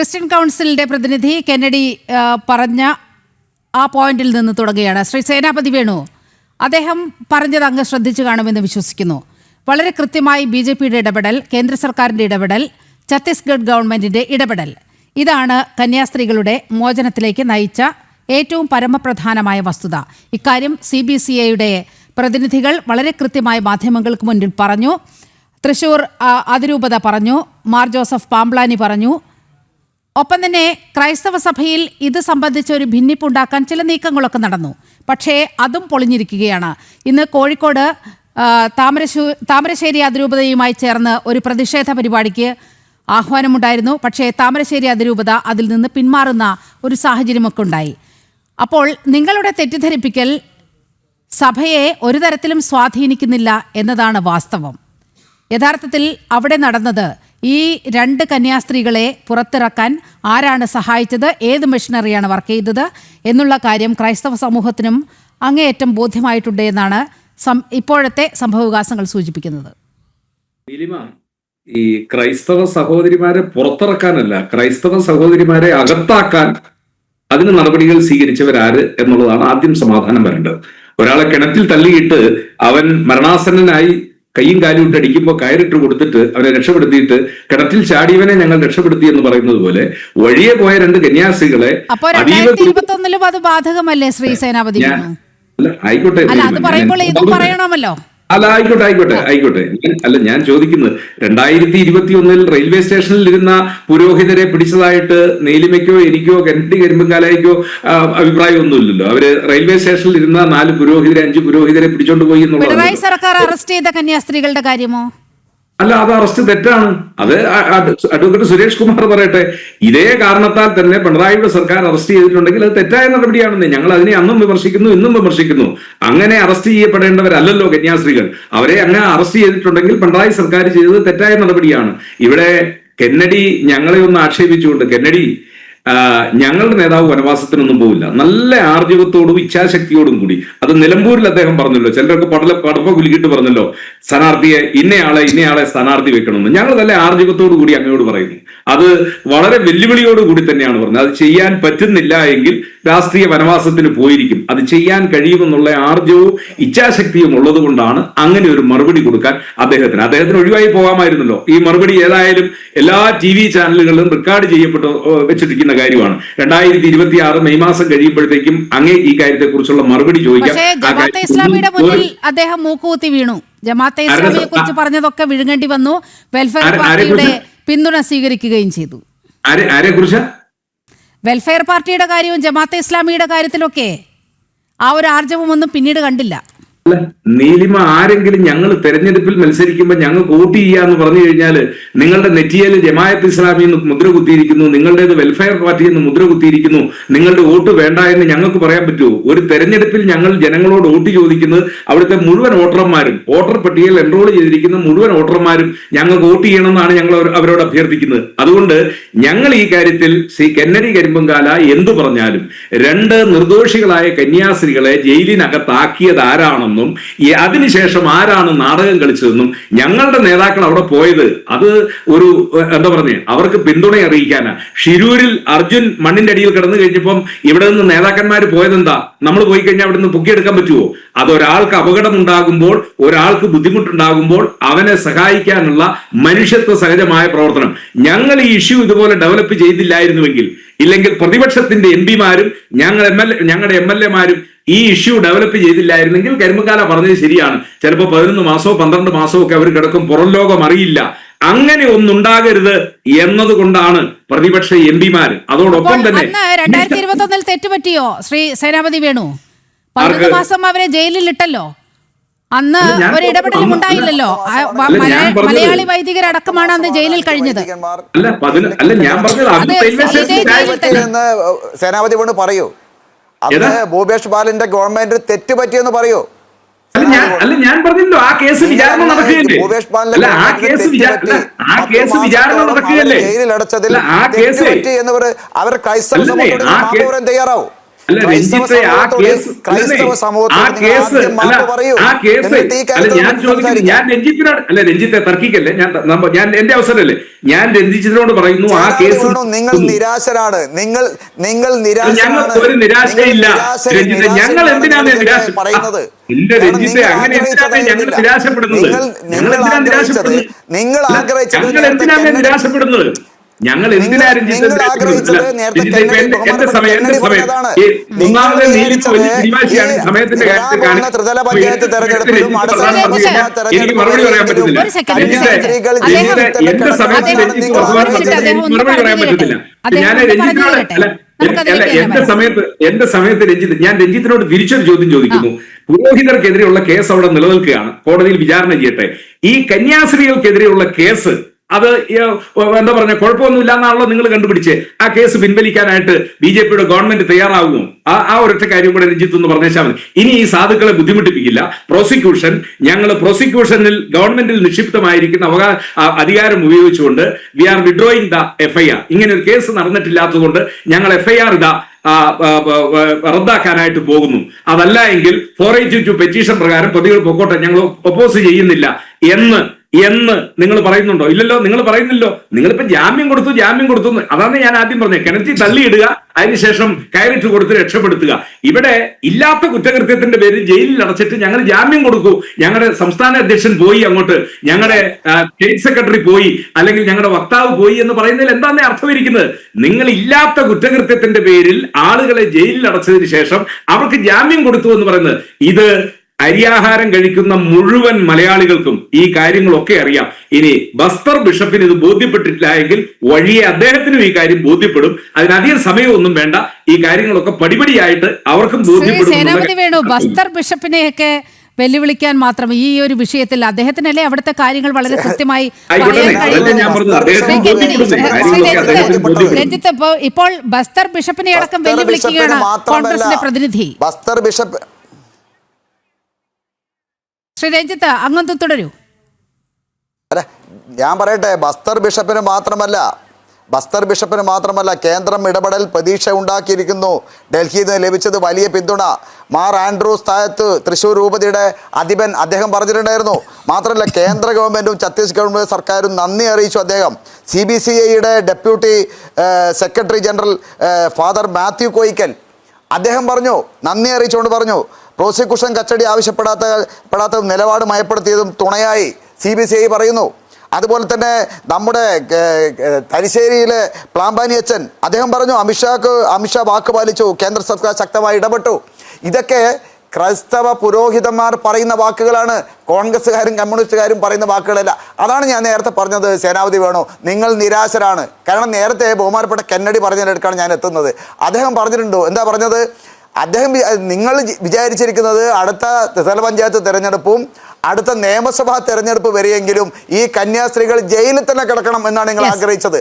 Christian കൗൺസിലിന്റെ പ്രതിനിധി Kennedy പറഞ്ഞ ആ പോയിന്റിൽ നിന്ന് തുടങ്ങുകയാണ്. ശ്രീ സേനാപതി വേണു അദ്ദേഹം പറഞ്ഞത് അങ്ങ് ശ്രദ്ധിച്ചു കാണുമെന്ന് വിശ്വസിക്കുന്നു. വളരെ കൃത്യമായി ബി ജെ പിയുടെ ഇടപെടൽ കേന്ദ്ര സർക്കാരിന്റെ ഇടപെടൽ ഛത്തീസ്ഗഡ് ഗവൺമെന്റിന്റെ ഇടപെടൽ. ഇതാണ് കന്യാസ്ത്രീകളുടെ മോചനത്തിലേക്ക് നയിച്ച ഏറ്റവും പരമപ്രധാനമായ വസ്തുത. ഇക്കാര്യം സി ബി സി ഐയുടെ പ്രതിനിധികൾ വളരെ കൃത്യമായി മാധ്യമങ്ങൾക്ക് മുന്നിൽ പറഞ്ഞു. തൃശൂർ അതിരൂപത പറഞ്ഞു. മാർ ജോസഫ് പാംബ്ലാനി പറഞ്ഞു. ഒപ്പം തന്നെ ക്രൈസ്തവ സഭയിൽ ഇത് സംബന്ധിച്ച ഒരു ഭിന്നിപ്പുണ്ടാക്കാൻ ചില നീക്കങ്ങളൊക്കെ നടന്നു. പക്ഷേ അതും പൊളിഞ്ഞിരിക്കുകയാണ്. ഇന്ന് കോഴിക്കോട് താമരശു താമരശൂ താമരശ്ശേരി അതിരൂപതയുമായി ചേർന്ന് ഒരു പ്രതിഷേധ പരിപാടിക്ക് ആഹ്വാനമുണ്ടായിരുന്നു. പക്ഷേ താമരശ്ശേരി അതിരൂപത അതിൽ നിന്ന് പിന്മാറുന്ന ഒരു സാഹചര്യമൊക്കെ ഉണ്ടായി. അപ്പോൾ നിങ്ങളുടെ തെറ്റിദ്ധരിപ്പിക്കൽ സഭയെ ഒരു തരത്തിലും സ്വാധീനിക്കുന്നില്ല എന്നതാണ് വാസ്തവം. യഥാർത്ഥത്തിൽ അവിടെ നടന്നത് ഈ രണ്ട് കന്യാസ്ത്രീകളെ പുറത്തിറക്കാൻ ആരാണ് സഹായിച്ചത്? ഏത് മെഷീനറിയാണ് വർക്ക് ചെയ്തത്? എന്നുള്ള കാര്യം ക്രൈസ്തവ സമൂഹത്തിനും അങ്ങേയറ്റം ബോധ്യമായിട്ടുണ്ട് എന്നാണ് ഇപ്പോഴത്തെ സംഭവവികാസങ്ങൾ സൂചിപ്പിക്കുന്നത്. ഈ ക്രൈസ്തവ സഹോദരിമാരെ പുറത്തിറക്കാനല്ല ക്രൈസ്തവ സഹോദരിമാരെ അകത്താക്കാൻ അതിന് നടപടികൾ സ്വീകരിച്ചവരാര് എന്നുള്ളതാണ് ആദ്യം സമാധാനം വരേണ്ടത്. ഒരാളെ കിണറ്റിൽ തള്ളിയിട്ട് അവൻ മരണാസന്നനായി കയ്യും കാലും ഇട്ട് അടിക്കുമ്പോൾ കയറിട്ട് കൊടുത്തിട്ട് അവരെ രക്ഷപ്പെടുത്തിയിട്ട് കിണറ്റിൽ ചാടിയവനെ ഞങ്ങൾ രക്ഷപ്പെടുത്തി എന്ന് പറയുന്നത് പോലെ വഴിയെ പോയ രണ്ട് കന്യാസികളെ അത് ബാധകമല്ലേ ശ്രീ സേനാപതി? അല്ല ആയിക്കോട്ടെ. അത് പറയുമ്പോൾ ഇതും പറയണമല്ലോ. അല്ല ആയിക്കോട്ടെ ആയിക്കോട്ടെ ആയിക്കോട്ടെ. അല്ല ഞാൻ ചോദിക്കുന്നത് രണ്ടായിരത്തി ഇരുപത്തി ഒന്നിൽ റെയിൽവേ സ്റ്റേഷനിൽ ഇരുന്ന പുരോഹിതരെ പിടിച്ചതായിട്ട് നീലിമയ്ക്കോ എനിക്കോ കെൻഡി കരിമ്പങ്കാലയ്ക്കോ അഭിപ്രായമൊന്നുമില്ലല്ലോ. അവർ റെയിൽവേ സ്റ്റേഷനിൽ ഇരുന്ന നാല് പുരോഹിതരെ അഞ്ച് പുരോഹിതരെ പിടിച്ചോണ്ട് പോയി എന്നുള്ളത് സർക്കാർ അറസ്റ്റ് ചെയ്ത കന്യാസ്ത്രീകളുടെ കാര്യമോ? അല്ല അത് അറസ്റ്റ് തെറ്റാണ്. അത് അഡ്വക്കേറ്റ് സുരേഷ് കുമാർ പറയട്ടെ ഇതേ കാരണത്താൽ തന്നെ പിണറായിയുടെ സർക്കാർ അറസ്റ്റ് ചെയ്തിട്ടുണ്ടെങ്കിൽ അത് തെറ്റായ നടപടിയാണെന്ന്. ഞങ്ങൾ അതിനെ അന്നും വിമർശിക്കുന്നു ഇന്നും വിമർശിക്കുന്നു. അങ്ങനെ അറസ്റ്റ് ചെയ്യപ്പെടേണ്ടവരല്ലല്ലോ കന്യാസ്ത്രീകൾ. അവരെ അങ്ങനെ അറസ്റ്റ് ചെയ്തിട്ടുണ്ടെങ്കിൽ പിണറായി സർക്കാർ ചെയ്തത് തെറ്റായ നടപടിയാണ്. ഇവിടെ കെന്നഡി ഞങ്ങളെ ഒന്ന് ആക്ഷേപിച്ചുകൊണ്ട് കെന്നഡി ഞങ്ങളുടെ നേതാവ് വനവാസത്തിനൊന്നും പോവില്ല. നല്ല ആർജവത്തോടും ഇച്ഛാശക്തിയോടും കൂടി. അത് നിലമ്പൂരിൽ അദ്ദേഹം പറഞ്ഞല്ലോ. ചിലരൊക്കെ പടല പടപ്പ കുലുക്കിട്ട് പറഞ്ഞല്ലോ സ്ഥാനാർത്ഥിയെ ഇന്നയാളെ ഇന്നയാളെ സ്ഥാനാർത്ഥി വെക്കണമെന്ന്. ഞങ്ങൾ നല്ല ആർജവത്തോടു കൂടി അങ്ങയോട് പറയുന്നു. അത് വളരെ വെല്ലുവിളിയോട് കൂടി തന്നെയാണ് പറഞ്ഞത്. അത് ചെയ്യാൻ പറ്റുന്നില്ല എങ്കിൽ രാഷ്ട്രീയ വനവാസത്തിന് പോയിരിക്കും. അത് ചെയ്യാൻ കഴിയുമെന്നുള്ള ആർജവും ഇച്ഛാശക്തിയും ഉള്ളത് കൊണ്ടാണ് അങ്ങനെ ഒരു മറുപടി കൊടുക്കാൻ അദ്ദേഹത്തിന്. അദ്ദേഹത്തിന് ഒഴിവായി പോകാമായിരുന്നല്ലോ. ഈ മറുപടി ഏതായാലും എല്ലാ ടി വി ചാനലുകളിലും റെക്കോർഡ് ചെയ്യപ്പെട്ട് ഏ, വെച്ചിരിക്കുന്ന കാര്യമാണ്. രണ്ടായിരത്തി ഇരുപത്തി ആറ് മെയ് മാസം കഴിയുമ്പോഴത്തേക്കും അങ്ങേ ഈ കാര്യത്തെ കുറിച്ചുള്ള മറുപടി ചോദിക്കാം. ഇസ്ലാമിയുടെ മുന്നിൽ അദ്ദേഹം മൂക്കുകുത്തി വീണു. ജമാഅത്തെ ഇസ്ലാമിയെ കുറിച്ച് പറഞ്ഞതൊക്കെ വിഴുങ്ങേണ്ടി വന്നു. വെൽഫെയർ പാർട്ടിയുടെ? പിന്തുണ സ്വീകരിക്കുകയും ചെയ്തു. വെൽഫെയർ പാർട്ടിയുടെ കാര്യവും ജമാഅത്തെ ഇസ്ലാമിയുടെ കാര്യത്തിലൊക്കെ ആ ഒരു ആർജവമൊന്നും പിന്നീട് കണ്ടില്ല. അല്ല? നീലിമ ആരെങ്കിലും ഞങ്ങൾ തെരഞ്ഞെടുപ്പിൽ മത്സരിക്കുമ്പോൾ ഞങ്ങൾ വോട്ട് ചെയ്യാന്ന് പറഞ്ഞു കഴിഞ്ഞാൽ നിങ്ങളുടെ നെറ്റിയയിൽ ജമായത്ത് ഇസ്ലാമി എന്ന് മുദ്ര കുത്തിയിരിക്കുന്നു നിങ്ങളുടേത് വെൽഫെയർ പാർട്ടി എന്ന് മുദ്ര കുത്തിയിരിക്കുന്നു നിങ്ങളുടെ വോട്ട് വേണ്ട എന്ന് ഞങ്ങൾക്ക് പറയാൻ പറ്റുമോ? ഒരു തെരഞ്ഞെടുപ്പിൽ ഞങ്ങൾ ജനങ്ങളോട് വോട്ട് ചോദിക്കുന്നത് അവിടുത്തെ മുഴുവൻ വോട്ടർമാരും വോട്ടർ പട്ടികയിൽ എൻറോൾ ചെയ്തിരിക്കുന്ന മുഴുവൻ വോട്ടർമാരും ഞങ്ങൾക്ക് വോട്ട് ചെയ്യണമെന്നാണ് ഞങ്ങൾ അവരോട് അഭ്യർത്ഥിക്കുന്നത്. അതുകൊണ്ട് ഞങ്ങൾ ഈ കാര്യത്തിൽ ശ്രീ കെന്നഡി കരിമ്പങ്കാല എന്തു പറഞ്ഞാലും രണ്ട് നിർദോഷികളായ കന്യാസ്ത്രീകളെ ജയിലിനകത്താക്കിയത് ആരാണെന്നും അതിനുശേഷം ആരാണ് നാടകം കളിച്ചതെന്നും ഞങ്ങളുടെ നേതാക്കൾ അവിടെ പോയത് അത് ഒരു എന്താ പറഞ്ഞേ അവർക്ക് പിന്തുണ അറിയിക്കാനാ. ഷിരൂരിൽ അർജുൻ മണ്ണിന്റെ അടിയിൽ കിടന്നു കഴിഞ്ഞപ്പം ഇവിടെ നിന്ന് നേതാക്കന്മാർ പോയതെന്താ? നമ്മൾ പോയി കഴിഞ്ഞാൽ അവിടെ നിന്ന് പൊക്കിയെടുക്കാൻ പറ്റുമോ അത് ഒരാൾക്ക് അപകടം ഉണ്ടാകുമ്പോൾ ഒരാൾക്ക് ബുദ്ധിമുട്ടുണ്ടാകുമ്പോൾ അവനെ സഹായിക്കാനുള്ള മനുഷ്യത്വ സഹജമായ പ്രവർത്തനം. ഞങ്ങൾ ഈ ഇഷ്യൂ ഇതുപോലെ ഡെവലപ്പ് ചെയ്തില്ലായിരുന്നുവെങ്കിൽ ഇല്ലെങ്കിൽ പ്രതിപക്ഷത്തിന്റെ എം പിമാരും ഞങ്ങൾ എം എൽ ഞങ്ങളുടെ എം എൽ എമാരും ഈ ഇഷ്യൂ ഡെവലപ്പ് ചെയ്തില്ലായിരുന്നെങ്കിൽ കരിമ്പക്കാല പറഞ്ഞത് ശരിയാണ്. ചിലപ്പോൾ പതിനൊന്ന് മാസമോ പന്ത്രണ്ട് മാസമോ ഒക്കെ അവർ കിടക്കും പുറം ലോകം അറിയില്ല. അങ്ങനെ ഒന്നുണ്ടാകരുത് എന്നതുകൊണ്ടാണ് പ്രതിപക്ഷ എം പിമാർ അതോടൊപ്പം തന്നെ രണ്ടായിരത്തി ഇരുപത്തി ഒന്നിൽ തെറ്റുപറ്റിയോ ശ്രീ സേനാപതി വേണു. പതിനൊന്ന്? മാസം അവരെ ജയിലിൽ ഇട്ടല്ലോ അന്ന് ഒരു ഇടപെടലും ഉണ്ടായില്ലല്ലോ. മലയാളി വൈദികരടക്കമാണ് അന്ന് ജയിലിൽ കഴിഞ്ഞത്. ജയിലിൽ. സേനാപതി കൊണ്ട് പറയൂ. അന്ന്? ഭൂപേഷ് ബാലിന്റെ ഗവൺമെന്റ് തെറ്റ് പറ്റിയെന്ന് പറയൂ. അല്ല ഞാൻ അല്ല ഞാൻ പറഞ്ഞല്ലോ ആ കേസ് വിചാരണ നടക്കുകയല്ലേ? ഭൂപേഷ് അല്ല ആ കേസ് ആ കേസ് വിചാരണ നടക്കുകയല്ലേ? പറ്റി എന്നവർ അവർ ക്രൈസ്തവ തയ്യാറാവും. ക്രൈസ്തവ ക്രൈസ്തവ അല്ലേ? അല്ല കാര്യത്തിൽ ഞാൻ. രഞ്ജിത്തിനോട് അല്ല രഞ്ജിത്തെ തർക്കിക്കല്ലേ? ഞാൻ ഞാൻ എന്റെ അവസരമല്ലേ? ഞാൻ രഞ്ജിത്തിനോട് പറയുന്നു ആ കേസ് നിങ്ങൾ നിരാശരാണ്. നിങ്ങൾ നിങ്ങൾ ഞങ്ങൾക്ക് ഒരു നിരാശയില്ല. രഞ്ജിത്തെ ഞങ്ങൾ എന്തിനാണ് നിരാശ പറയുന്നത്. എന്റെ രഞ്ജിത്തെ അങ്ങനെ എന്തിനാണ് ഞങ്ങൾ നിരാശപ്പെടുന്നത്? നിങ്ങൾ ഞങ്ങൾ നിങ്ങൾ എന്തിനാണ് നിരാശപ്പെടുന്നത്? ഞങ്ങൾ എന്തിനാണ് നിരാശപ്പെടുന്നത്? ഞങ്ങൾ കെന്നഡി എന്റെ സമയം എന്റെ സമയം. ഈ പിടിവാശിയാണ് ഈ സമയത്തിന്റെ കാര്യത്തിൽ എനിക്ക് മറുപടി പറയാൻ പറ്റത്തില്ല. എന്റെ സമയത്ത് അദ്ദേഹം- രഞ്ജിത്ത് അദ്ദേഹം വർത്തമാനം ഒന്ന് പറഞ്ഞാൽ അദ്ദേഹം എനിക്ക് മറുപടി പറയാൻ പറ്റത്തില്ല. ഞാൻ രഞ്ജിത്തിനോട് അല്ല അല്ല എന്റെ സമയത്ത് എന്റെ സമയത്ത് രഞ്ജിത്ത് ഞാൻ രഞ്ജിത്തിനോട് തിരിച്ചൊരു ചോദ്യം ചോദിക്കുന്നു. പുരോഹിതർക്കെതിരെയുള്ള കേസ് അവിടെ നിലനിൽക്കുകയാണ്. കോടതിയിൽ വിചാരണ ചെയ്യട്ടെ. ഈ കന്യാസ്ത്രീകൾക്കെതിരെയുള്ള കേസ് അത് എന്താ പറഞ്ഞ കുഴപ്പമൊന്നുമില്ല എന്നാണല്ലോ നിങ്ങൾ കണ്ടുപിടിച്ച്. ആ കേസ് പിൻവലിക്കാനായിട്ട് ബി ജെ പിയുടെ ഗവൺമെന്റ് തയ്യാറാകുമോ ആ ആ ഒരൊറ്റ കാര്യം കൂടെ രഞ്ജിത്ത് എന്ന് പറഞ്ഞാൽ മതി. ഇനി ഈ സാധുക്കളെ ബുദ്ധിമുട്ടിപ്പിക്കില്ല. പ്രോസിക്യൂഷൻ ഞങ്ങൾ പ്രോസിക്യൂഷനിൽ ഗവൺമെന്റിൽ നിക്ഷിപ്തമായിരിക്കുന്ന അവകാശ അധികാരം ഉപയോഗിച്ചുകൊണ്ട് we are withdrawing the FIR. ഇങ്ങനെ ഒരു കേസ് നടന്നിട്ടില്ലാത്തതുകൊണ്ട് ഞങ്ങൾ എഫ്ഐആർ ഇതാ റദ്ദാക്കാനായിട്ട് പോകുന്നു. അതല്ല എങ്കിൽ ഫോർ എയ്റ്റി ടു പെറ്റീഷൻ പ്രകാരം പ്രതികൾ പൊക്കോട്ടെ. ഞങ്ങൾ ഒപ്പോസ് ചെയ്യുന്നില്ല എന്ന് എന്ന് നിങ്ങൾ പറയുന്നുണ്ടോ? ഇല്ലല്ലോ നിങ്ങൾ പറയുന്നില്ലോ നിങ്ങളിപ്പോ ജാമ്യം കൊടുത്തു ജാമ്യം കൊടുത്തു അതാണ് ഞാൻ ആദ്യം പറഞ്ഞത് കിണറ്റി തള്ളിയിടുക അതിനുശേഷം കയറിട്ട് കൊടുത്ത് രക്ഷപ്പെടുത്തുക. ഇവിടെ ഇല്ലാത്ത കുറ്റകൃത്യത്തിന്റെ പേരിൽ ജയിലിൽ അടച്ചിട്ട് ഞങ്ങൾ ജാമ്യം കൊടുക്കൂ ഞങ്ങളുടെ സംസ്ഥാന അധ്യക്ഷൻ പോയി അങ്ങോട്ട്. ഞങ്ങളുടെ സ്റ്റേറ്റ് സെക്രട്ടറി പോയി. അല്ലെങ്കിൽ ഞങ്ങളുടെ വക്താവ് പോയി എന്ന് പറയുന്നതിൽ എന്താണ് അർത്ഥമിരിക്കുന്നത്? നിങ്ങൾ ഇല്ലാത്ത കുറ്റകൃത്യത്തിന്റെ പേരിൽ ആളുകളെ ജയിലിൽ അടച്ചതിന് ശേഷം അവർക്ക് ജാമ്യം കൊടുത്തു എന്ന് പറയുന്നത്. ഇത് അരിയാഹാരം കഴിക്കുന്ന മുഴുവൻ മലയാളികൾക്കും ഈ കാര്യങ്ങളൊക്കെ അറിയാം. ഇനി ബസ്തർ ബിഷപ്പിന് ഇത് ബോധ്യപ്പെട്ടിട്ടില്ല എങ്കിൽ വഴിയെ അദ്ദേഹത്തിനും ഈ കാര്യം ബോധ്യപ്പെടും. അതിനധികം സമയമൊന്നും വേണ്ട. ഈ കാര്യങ്ങളൊക്കെ പടിപടിയായിട്ട് അവർക്കും ബോധ്യപ്പെടും ബസ്തർ ബിഷപ്പിനെയൊക്കെ വെല്ലുവിളിക്കാൻ മാത്രം ഈ ഒരു വിഷയത്തിൽ അദ്ദേഹത്തിനല്ലേ അവിടുത്തെ കാര്യങ്ങൾ വളരെ കൃത്യമായി രഞ്ജിത്ത്. ഇപ്പോൾ ബസ്തർ ബിഷപ്പിനെ അടക്കം വെല്ലുവിളിക്കുകയാണ് കോൺഗ്രസിന്റെ പ്രതിനിധി. ബസ്തർ ബിഷപ്പ് ശ്രീ രഞ്ജിത്ത് അങ്ങനത്തെ തുടരൂ. അല്ല ഞാൻ പറയട്ടെ ബസ്തർ ബിഷപ്പിന് മാത്രമല്ല ബസ്തർ ബിഷപ്പിന് മാത്രമല്ല കേന്ദ്രം ഇടപെടൽ പ്രതീക്ഷ ഉണ്ടാക്കിയിരിക്കുന്നു. ഡൽഹിയിൽ നിന്ന് ലഭിച്ചത് വലിയ പിന്തുണ. മാർ ആൻഡ്രൂസ് താഴത്ത് തൃശ്ശൂർ രൂപതയുടെ അധിപൻ അദ്ദേഹം പറഞ്ഞിട്ടുണ്ടായിരുന്നു. മാത്രമല്ല കേന്ദ്ര ഗവൺമെന്റും ഛത്തീസ്ഗഡ് സർക്കാരും നന്ദി അറിയിച്ചു അദ്ദേഹം. സി ബി സി ഐയുടെ deputy secretary general father Mathew Koickal. അദ്ദേഹം പറഞ്ഞു നന്ദി അറിയിച്ചുകൊണ്ട് പറഞ്ഞു പ്രോസിക്യൂഷൻ കസ്റ്റഡി ആവശ്യപ്പെടാത്ത പെടാത്ത നിലപാട് മയപ്പെടുത്തിയതും തുണയായി സി ബി സി ഐ പറയുന്നു. അതുപോലെ തന്നെ നമ്മുടെ തലശ്ശേരിയിലെ പ്ലാമ്പാനി അച്ഛൻ അദ്ദേഹം പറഞ്ഞു അമിത്ഷാക്ക് അമിത്ഷാ വാക്ക് പാലിച്ചു കേന്ദ്ര സർക്കാർ ശക്തമായി ഇടപെട്ടു. ഇതൊക്കെ ക്രൈസ്തവ പുരോഹിതന്മാർ പറയുന്ന വാക്കുകളാണ്. കോൺഗ്രസ്സുകാരും കമ്മ്യൂണിസ്റ്റുകാരും പറയുന്ന വാക്കുകളല്ല. അതാണ് ഞാൻ നേരത്തെ പറഞ്ഞത് സേനാപതി വേണോ. നിങ്ങൾ നിരാശരാണ്. കാരണം നേരത്തെ ബഹുമാനപ്പെട്ട കെന്നഡി പറഞ്ഞതിനടുക്കാണ് ഞാൻ എത്തുന്നത്. അദ്ദേഹം പറഞ്ഞിട്ടുണ്ടോ? എന്താ പറഞ്ഞത്? അദ്ദേഹം നിങ്ങൾ വിചാരിച്ചിരിക്കുന്നത് അടുത്ത ത്രിതല പഞ്ചായത്ത് തിരഞ്ഞെടുപ്പും അടുത്ത നിയമസഭാ തിരഞ്ഞെടുപ്പ് വരെയെങ്കിലും ഈ കന്യാസ്ത്രീകൾ ജയിലിൽ തന്നെ കിടക്കണം എന്നാണ് നിങ്ങൾ ആഗ്രഹിച്ചത്.